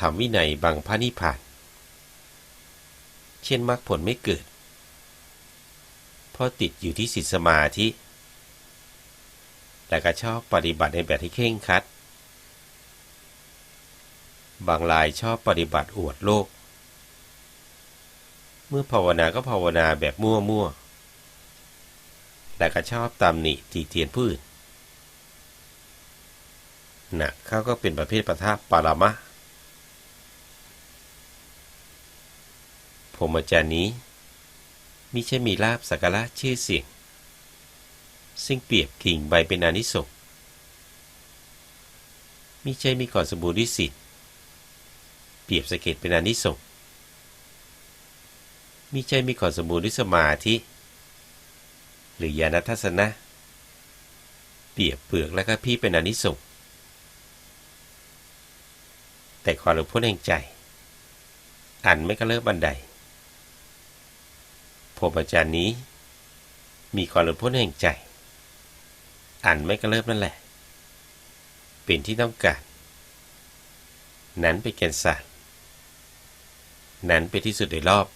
ทำวินัยบังพระนิพพาน เช่นมรรคผลไม่เกิด เพราะติดอยู่ที่ศีลสมาธิ แต่ก็ชอบปฏิบัติในแบบที่เคร่งคัด บางรายชอบปฏิบัติอวดโลก เมื่อภาวนาก็ภาวนาแบบมั่วๆและก็ชอบตำหนิตีเตียนผู้อื่นหนักเขาก็เป็นประเภทประทับปารามะ ผมอาจารย์นี้มิใช่มีลาบสักการะชื่อเสียง ซึ่งเปรียบกิ่งใบเป็นอนิสงส์มิใช่มีก่อนสมบูรณ์ด้วยสิทธิ์เปรียบสะเก็ดเป็นอนิสงส์มิใช่มีก่อนสมบูรณ์ด้วยสมาธิ หรือญาณทัศนะ เปรียบเปลือกและก็พี่เป็นอนิสงส์แต่ความหลุดพ้นแห่งใจ อันไม่กระเลิกบันได ผมอาจารย์นี้ มีความหลุดพ้นแห่งใจ อันไม่กระเลิบนั่นแหละ เป็นที่ต้องการ นั้นเป็นแกนสารนั้นเป็นที่สุดในรอบ